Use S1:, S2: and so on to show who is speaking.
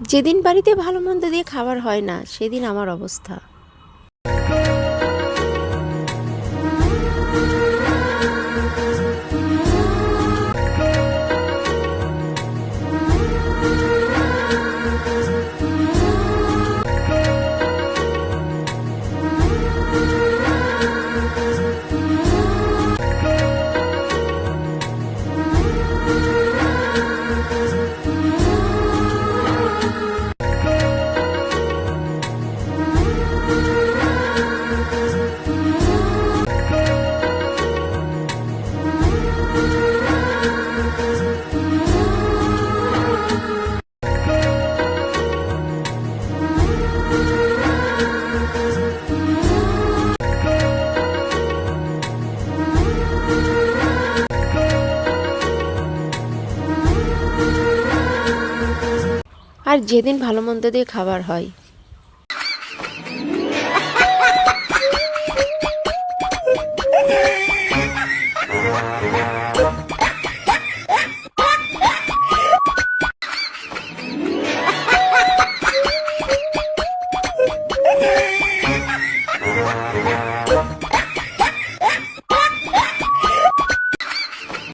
S1: যেদিন বাড়িতে ভালো মন্দ দিয়ে খাবার হয় না সেদিন আমার অবস্থা। আর যেদিন ভালো মন্দ দিয়ে খাবার হয়।